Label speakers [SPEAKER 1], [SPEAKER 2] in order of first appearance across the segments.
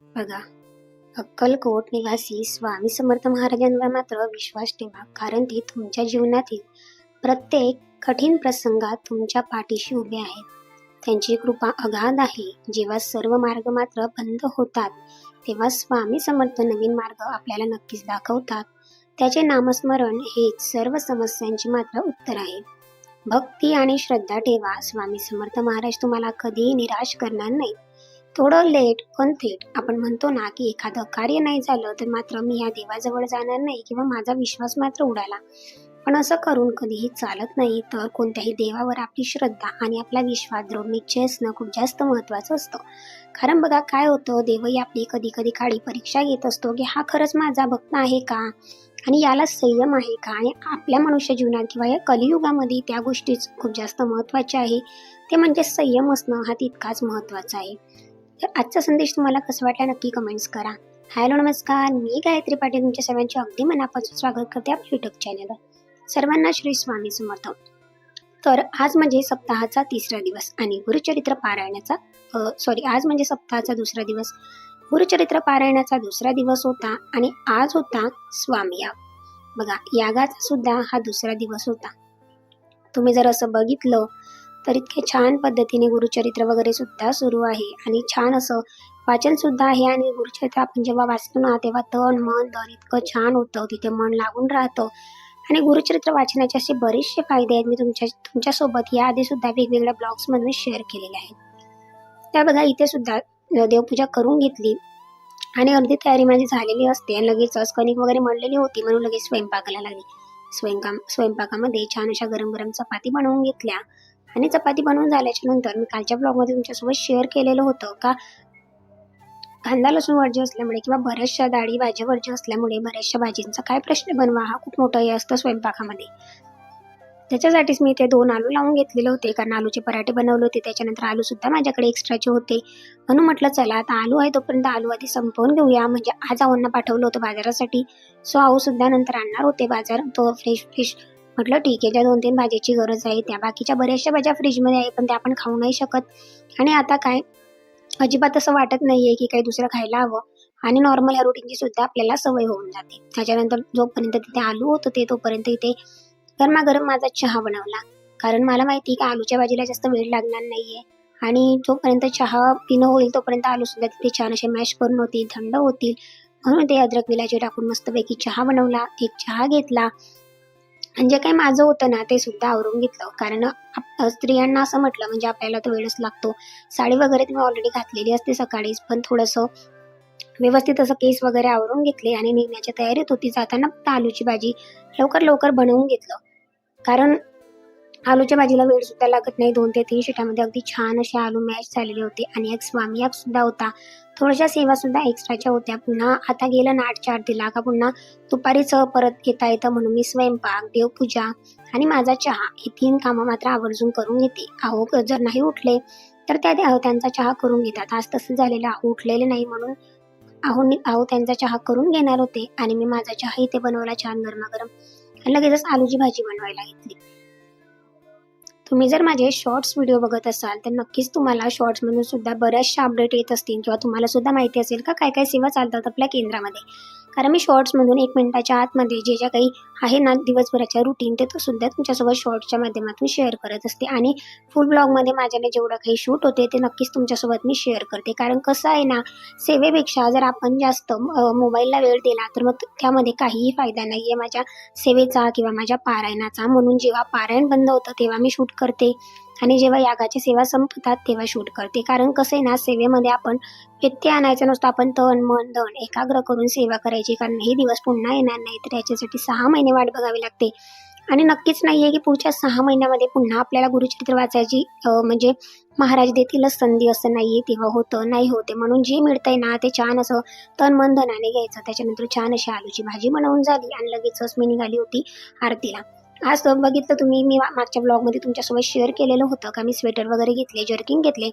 [SPEAKER 1] बघा अक्कलकोट निवासी स्वामी समर्थ महाराजांवर मात्र विश्वास ठेवा कारण ते तुमच्या जीवनातील प्रत्येक कठीण प्रसंगात तुमच्या पाठीशी उभे आहेत. त्यांची कृपा अगाध आहे. जेव्हा सर्व मार्ग मात्र बंद होतात तेव्हा स्वामी समर्थ नवीन मार्ग आपल्याला नक्कीच दाखवतात. त्याचे नामस्मरण हेच सर्व समस्यांचे मात्र उत्तर आहे. भक्ती आणि श्रद्धा ठेवा स्वामी समर्थ महाराज तुम्हाला कधीही निराश करणार नाही थोडं लेट पण थेट. आपण म्हणतो ना की एखादं कार्य नाही झालं तर मात्र मी या देवाजवळ जाणार नाही किंवा माझा विश्वास मात्र उडाला. पण असं करून कधीही चालत नाही तर कोणत्याही देवावर आपली श्रद्धा आणि आपला विश्वास दृढ निश्चय असणं खूप जास्त महत्त्वाचं असतं. कारण बघा काय होतं देवही आपली कधी कधी काळी परीक्षा घेत असतो की हा खरंच माझा भक्त आहे का? आणि याला संयम आहे का? आणि आपल्या मनुष्य जीवनात किंवा या कलियुगामध्ये त्या गोष्टीच खूप जास्त महत्त्वाच्या आहे. ते म्हणजे संयम असणं हा तितकाच महत्त्वाचा आहे. तर आजचा संदेश तुम्हाला कसा वाटला नक्की कमेंट्स करा. हॅलो नमस्कार. मी गायत्री पाटील तुमच्या सर्वांचे अगदी मनापासून स्वागत करते आपल्या युट्यूब चॅनलवर सर्वांना श्री स्वामी समर्थ. तर आज म्हणजे सप्ताहाचा तिसरा दिवस आणि गुरुचरित्र पारायणाचा सॉरी आज म्हणजे सप्ताहाचा दुसरा दिवस. गुरुचरित्र पारायणाचा दुसरा दिवस होता आणि आज होता स्वामी याग बघा यागाचा सुद्धा हा दुसरा दिवस होता. तुम्ही जर असं बघितलं तर इतके छान पद्धतीने गुरुचरित्र वगैरे सुद्धा सुरू आहे. आणि छान असं वाचन सुद्धा आहे. आणि गुरुचरित्र आपण जेव्हा वाचतो ना तेव्हा तन मन धन इतकं छान होतं. तिथे मन लागून राहतं. आणि गुरुचरित्र वाचनाचे असे बरेचसे फायदे आहेत. मी तुमच्या तुमच्यासोबत याआधी सुद्धा वेगवेगळ्या ब्लॉग्समधून शेअर केलेले आहेत. त्या बघा इथे सुद्धा देवपूजा करून घेतली. आणि अर्धी तयारी माझी झालेली असते. आणि लगेचच कणिक वगैरे मळलेली होती. म्हणून लगेच स्वयंपाकाला लागली. स्वयंपाक स्वयंपाकामध्ये छान अशा गरम गरम चपाती बनवून घेतल्या. आणि चपाती बनवून झाल्याच्यानंतर मी कालच्या ब्लॉगमध्ये तुमच्यासोबत शेअर केलेलं होतं का? कांदा लसूण वर्ज्य असल्यामुळे किंवा बऱ्याचशा डाळी भाज्या वर्ज्य असल्यामुळे बऱ्याचशा भाजींचा काय प्रश्न बनवा हा खूप मोठा हे असतं स्वयंपाकामध्ये. त्याच्यासाठीच मी ते दोन आलू लावून घेतलेले होते. कारण आलूचे पराठे बनवले होते. त्याच्यानंतर आलू सुद्धा माझ्याकडे एक्स्ट्राचे होते. म्हणून म्हटलं चला आता आलू आहे तोपर्यंत आलू आधी संपवून घेऊया. म्हणजे आज आव्हांना पाठवलं होतं बाजारासाठी. सो आऊ सुद्धा नंतर आणणार होते बाजार. तो फ्रेश फ्रेश म्हटलं ठीक आहे ज्या दोन तीन भाजीची गरज आहे त्या बाकीच्या बऱ्याचशा भाज्या फ्रीजमध्ये आहे पण त्या आपण खाऊ नाही शकत. आणि आता काय? अजिबात असं वाटत नाही आहे की काही दुसरं खायला हवं. आणि नॉर्मल ह्या रुटीनची सुद्धा आपल्याला सवय होऊन जाते. त्याच्यानंतर जोपर्यंत तिथे आलू होत होते तोपर्यंत इथे गरमागरम माझा चहा बनवला. कारण मला माहिती की आलूच्या भाजीला जास्त वेळ लागणार नाहीये. आणि जोपर्यंत चहा पिणं होईल तोपर्यंत आलू सुद्धा तिथे छान असे मॅश करून होतील थंड होतील. म्हणून ते अद्रक विलाची टाकून मस्तपैकी चहा बनवला. एक चहा घेतला. म्हणजे आणि जे काही माझं होतं ना ते सुद्धा आवरून घेतलं. कारण आप- स्त्रियांना असं म्हटलं म्हणजे आपल्याला तर वेळच लागतो. साडी वगैरे तुम्ही ऑलरेडी घातलेली असते सकाळीच पण थोडंसं व्यवस्थित असं केस वगैरे आवरून घेतले आणि निघण्याच्या तयारीत होती. जाताना फक्त आलूची भाजी लवकर लवकर बनवून घेतलं. कारण आलूच्या भाजीला वेळ सुद्धा लागत नाही. दोन ते तीन शिटामध्ये अगदी छान असे आलू मॅच झालेले होते. आणि एक स्वामी याग सुद्धा होता. थोड्याशा सेवा सुद्धा एक्स्ट्राच्या होत्या. पुन्हा आता गेलं ना आठ चार दिला. का पुन्हा दुपारीच परत येता येतं म्हणून मी स्वयंपाक देवपूजा आणि माझा चहा हे तीन कामं मात्र आवर्जून करून घेते. अहो जर नाही उठले तर त्या त्यांचा चहा करून घेतात. आज तसं झालेलं अहो उठलेले नाही म्हणून अहो नि- अहो त्यांचा चहा करून घेणार होते. आणि मी माझा चहा इथे बनवला छान गरमागरम. आणि लगेचच आलूची भाजी बनवायला घेतली. तुम्ही जर माझे शॉर्ट्स व्हिडिओ बघत असाल तर नक्कीच तुम्हाला शॉर्ट्समधून सुद्धा बऱ्याचशा अपडेट येत असतील किंवा तुम्हाला सुद्धा माहिती असेल का काय काय सेवा चालतात आपल्या केंद्रामध्ये. कारण मी शॉर्ट्समधून एक मिनटाच्या आतमध्ये जे ज्या काही आहे ना दिवसभराच्या रुटीन ते तो सुद्धा तुमच्यासोबत शॉर्ट्सच्या माध्यमातून शेअर करत असते. आणि फुल ब्लॉगमध्ये माझ्याने जेवढं काही शूट होते ते नक्कीच तुमच्यासोबत मी शेअर करते. कारण कसं आहे ना सेवेपेक्षा जर आपण जास्त मोबाईलला वेळ दिला तर मग त्यामध्ये काहीही फायदा नाही आहे माझ्या सेवेचा किंवा माझ्या पारायणाचा. म्हणून जेव्हा पारायण बंद होतं तेव्हा मी शूट करते. आणि जेव्हा यागाची सेवा संपतात तेव्हा शूट करते. कारण कसं आहे ना सेवेमध्ये आपण व्यत्यय आणायचं नसतं. आपण तन मन धन एकाग्र करून सेवा करायची. कारण हे दिवस पुन्हा येणार नाही तर याच्यासाठी सहा महिने वाट बघावी लागते. आणि नक्कीच नाही आहे की पुढच्या सहा महिन्यामध्ये पुन्हा आपल्याला गुरुचरित्र वाचायची म्हणजे महाराज देतीलच संधी असं नाही आहे. तेव्हा होतं नाही होते. म्हणून जे मिळतंय ना ते छान असं तन मन धनाने घ्यायचं. त्याच्यानंतर छान अशी आलूची भाजी बनवून झाली. आणि लगेचच मी निघाली होती आरतीला. आज तर बघितलं तुम्ही मी मागच्या ब्लॉगमध्ये तुमच्यासोबत शेअर केलेलं होतं का? मी स्वेटर वगैरे घेतले जर्किंग घेतले.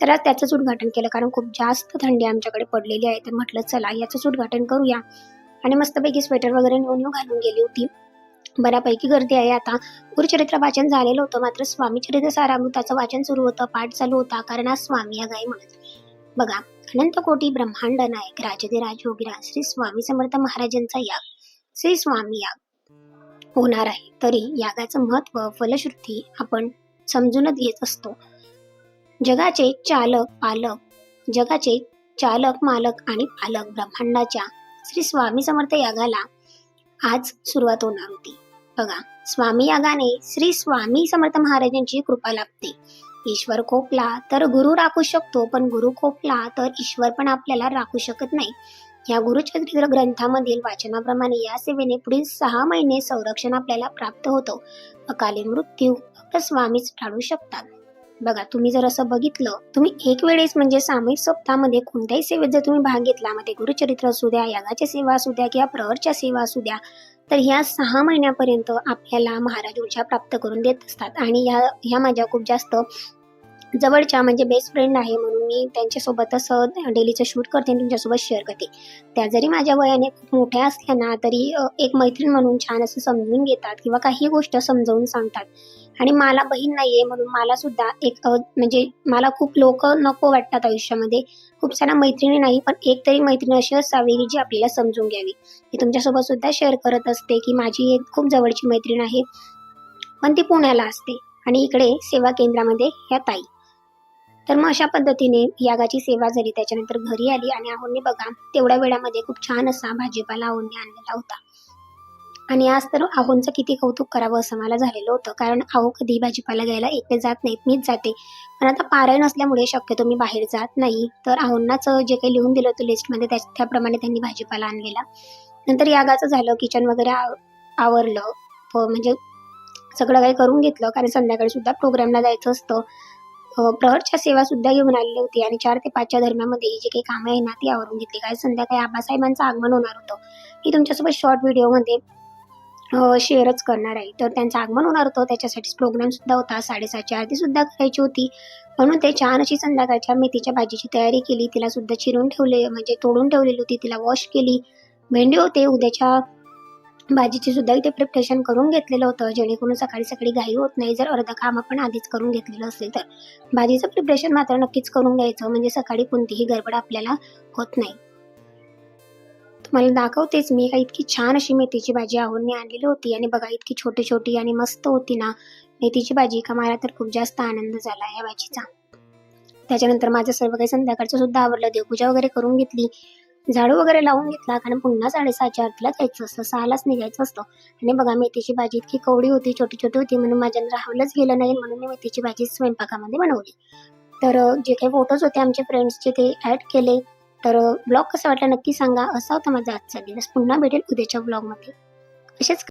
[SPEAKER 1] तर आज त्याचंच उद्घाटन केलं कारण खूप जास्त थंडी आमच्याकडे पडलेली आहे. तर म्हटलं चला याचंच उद्घाटन करूया. आणि मस्तपैकी स्वेटर वगैरे नेऊन घालून गेली होती. बऱ्यापैकी गर्दी आहे आता. गुरुचरित्र वाचन झालेलं होतं मात्र स्वामी चरित्र सारामृताचं वाचन सुरू होतं पाठ चालू होता. कारण आज स्वामी या गाय म्हणत बघा अनंत कोटी ब्रह्मांड नायक राजदे योगीराज श्री स्वामी समर्थ महाराजांचा याग. श्री स्वामी याग. होणार आहे. तरी यागाचं महत्त्व फलश्रुती आपण समजूनच घेत असतो. जगाचे चालक पालक जगाचे चालक मालक आणि पालक ब्रह्मांडाच्या श्री स्वामी समर्थ यागाला आज सुरुवात होणार होती. बघा स्वामी यागाने श्री स्वामी समर्थ महाराजांची कृपा लाभते. ईश्वर खोपला तर गुरु राखू शकतो पण गुरु खोपला तर ईश्वर पण आपल्याला राखू शकत नाही. या गुरुचरित्र ग्रंथामधील वाचनाप्रमाणे या सेवेने पुढील सहा महिने संरक्षण आपल्याला प्राप्त होतं. अकाली मृत्यू फक्त स्वामीच टाळू शकतात. बघा तुम्ही जर असं बघितलं तुम्ही एक वेळेस म्हणजे सामूहिक सप्ताहामध्ये कोणत्याही सेवेत जर तुम्ही भाग घेतला मग ते गुरुचरित्र असू द्या यागाच्या सेवा असू द्या किंवा प्रवरच्या सेवा असू द्या तर ह्या सहा महिन्यापर्यंत आपल्याला महाराज ऊर्जा प्राप्त करून देत असतात. आणि ह्या ह्या माझ्या खूप जास्त जवळच्या म्हणजे बेस्ट फ्रेंड आहे म्हणून मी त्यांच्यासोबतच डेलीचं शूट करते आणि तुमच्यासोबत शेअर करते. त्या जरी माझ्या वयाने खूप मोठ्या असल्या ना तरी एक मैत्रीण म्हणून छान असं समजून घेतात किंवा काही गोष्ट समजावून सांगतात. आणि मला बहीण नाही आहे म्हणून मला सुद्धा एक म्हणजे मला खूप लोक नको वाटतात आयुष्यामध्ये. खूप साऱ्या मैत्रिणी नाही पण एक तरी मैत्रीण अशी असावी की जी आपल्याला समजून घ्यावी. मी तुमच्यासोबत सुद्धा शेअर करत असते की माझी एक खूप जवळची मैत्रीण आहे. पण ती पुण्याला असते आणि इकडे सेवा केंद्रामध्ये ह्या ताई. तर मग अशा पद्धतीने यागाची सेवा झाली. त्याच्यानंतर घरी आली आणि आहोंनी बघा तेवढ्या वेळामध्ये खूप छान असा भाजीपाला आहोंनी आणलेला होता. आणि आज तर आहोंचं किती कौतुक करावं असं मला झालेलं होतं. कारण आहो कधी भाजीपाला घ्यायला एकटे जात नाहीत मीच जाते. पण आता पारायण असल्यामुळे शक्यतो मी बाहेर जात नाही. तर आहोंनाच जे काही लिहून दिलं होतं लिस्टमध्ये त्या त्याप्रमाणे त्यांनी भाजीपाला आणलेला. नंतर यागाचं झालं किचन वगैरे आवरलं. म्हणजे सगळं काही करून घेतलं. कारण संध्याकाळी सुद्धा प्रोग्रामला जायचं असतं. प्रहरच्या सेवा सुद्धा घेऊन आलेली होती. आणि चार ते पाचच्या दरम्यानमध्ये ही जी काही कामं आहे ना ती आवरून घेतली. काय संध्याकाळी आबासाहेबांचं आगमन होणार होतं. मी तुमच्यासोबत शॉर्ट व्हिडिओमध्ये शेअरच करणार आहे. तर त्यांचं आगमन होणार होतं. त्याच्यासाठीच प्रोग्रॅमसुद्धा होता. साडेसातची आरतीसुद्धा करायची होती. म्हणून ते छान अशी संध्याकाळच्या मेथीच्या भाजीची तयारी केली. तिला सुद्धा चिरून ठेवले म्हणजे तोडून ठेवलेली होती. तिला वॉश केली. भेंडी होते. उद्याच्या भाजीची सुद्धा इथे प्रिपरेशन करून घेतलेलं होतं. जेणेकरून सकाळी सकाळी घाई होत नाही. जर अर्ध काम आपण आधीच करून घेतलेलं असेल तर. भाजीचं प्रिपरेशन मात्र नक्कीच करून घ्यायचं. म्हणजे सकाळी कोणतीही गडबड आपल्याला होत नाही. तुम्हाला दाखवतेच मी. का इतकी छान अशी मेथीची भाजी आवडणी आणलेली होती. आणि बघा इतकी छोटी छोटी आणि मस्त होती ना. मेथीची भाजी. का मला तर खूप जास्त आनंद झाला या भाजीचा. त्याच्यानंतर माझं सर्व काही संध्याकाळचं सुद्धा आवडलं देवपूजा वगैरे करून घेतली. झाडू वगैरे लावून घेतला कारण पुन्हा साडेसहाच्या आठला जायचं असतं सहालाच निघायचं असतं. आणि बघा मेथीची भाजी इतकी कवडी होती छोटी छोटी होती म्हणून माझ्यानं राहवलंच गेलं नाही म्हणून मी मेथीची भाजी स्वयंपाकामध्ये बनवली. तर जे काही फोटोज होते आमचे फ्रेंड्सचे ते ॲड केले. तर ब्लॉग कसा वाटला नक्की सांगा. असा होता माझा आजचा दिवस. पुन्हा भेटेल उद्याच्या ब्लॉगमध्ये असेच